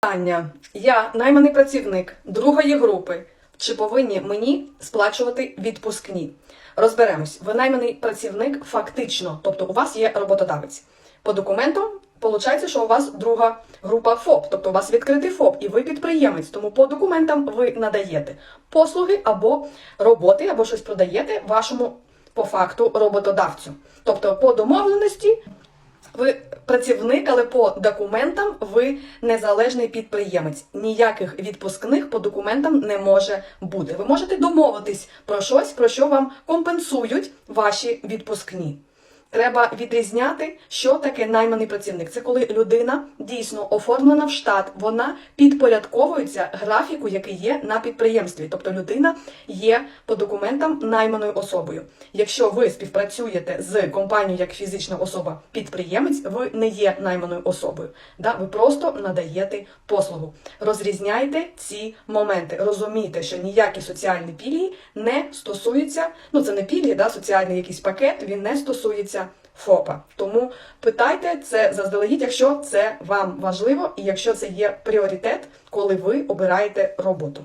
Питання. Я найманий працівник другої групи. Чи повинні мені сплачувати відпускні? Розберемось. Ви найманий працівник фактично, тобто у вас є роботодавець. По документам виходить, що у вас друга група ФОП, тобто у вас відкритий ФОП, і ви підприємець. Тому по документам ви надаєте послуги або роботи, або щось продаєте вашому по факту роботодавцю. Тобто по домовленості ви працівник, але по документам ви незалежний підприємець. Ніяких відпускних по документам не може бути. Ви можете домовитись про щось, про що вам компенсують ваші відпускні. Треба відрізняти, що таке найманий працівник. Це коли людина дійсно оформлена в штат, вона підпорядковується графіку, який є на підприємстві. Тобто людина є по документам найманою особою. Якщо ви співпрацюєте з компанією як фізична особа підприємець, ви не є найманою особою. Да? Ви просто надаєте послугу. Розрізняйте ці моменти. Розумійте, що ніякі соціальні пільги не стосуються, ну це не пільги, да, соціальний якийсь пакет, він не стосується ФОПа. Тому питайте це заздалегідь, якщо це вам важливо і якщо це є пріоритет, коли ви обираєте роботу.